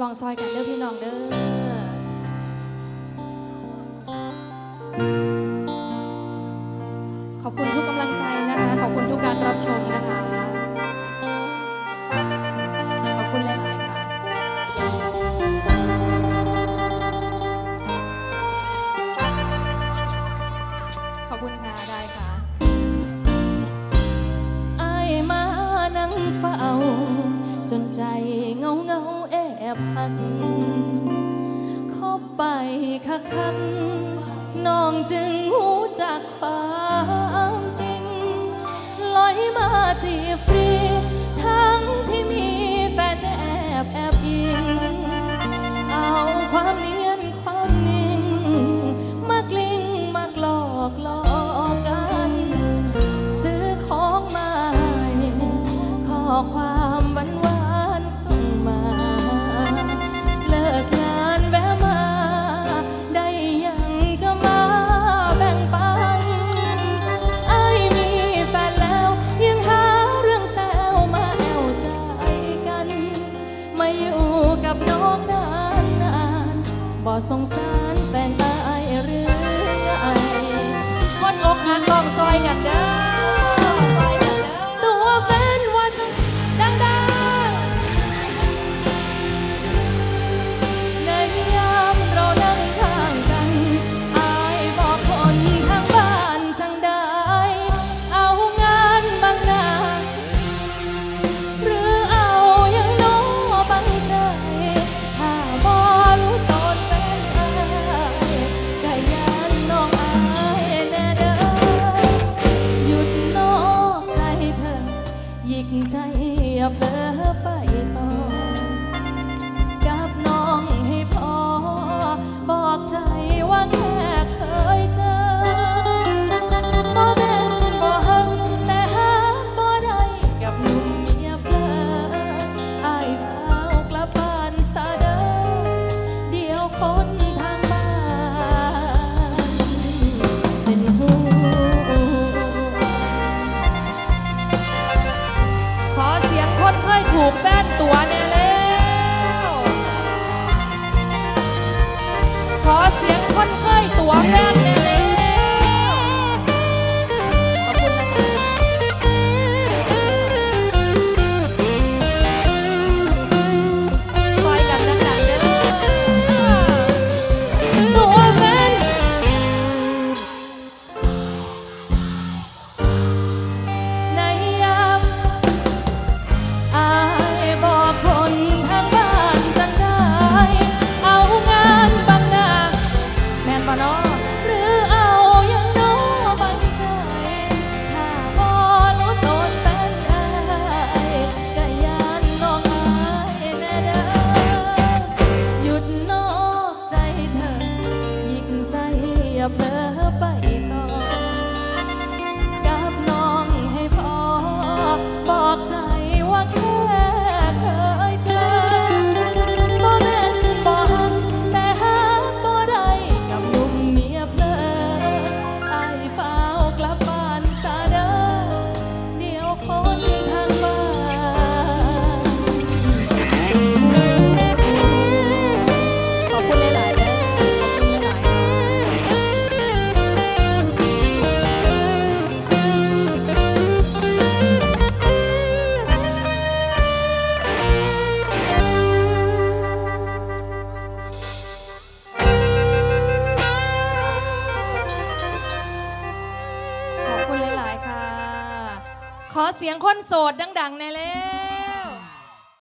ลองซอยกันเด้อพี่น้องเด้อขอบคุณทุกกำลังใจนะคะ ขอบคุณทุกการรับชมนะคะ ขอบคุณหลาย ๆ ค่ะ ขอบคุณค่ะ ได้ค่ะไอ้มานั่งเฝ้า จนใจเงาเงา พันขอไปคักคักน้องจึงหูจากความจริง ลอยมาจีฟรี ทั้งที่มีแฟนแอบแอบอิง บ่สงสารแฟนตายหรือไอวันอกหักต้องซอยกันเด้อ love. your blood. ขอเสียงคนโสดดังๆในเล่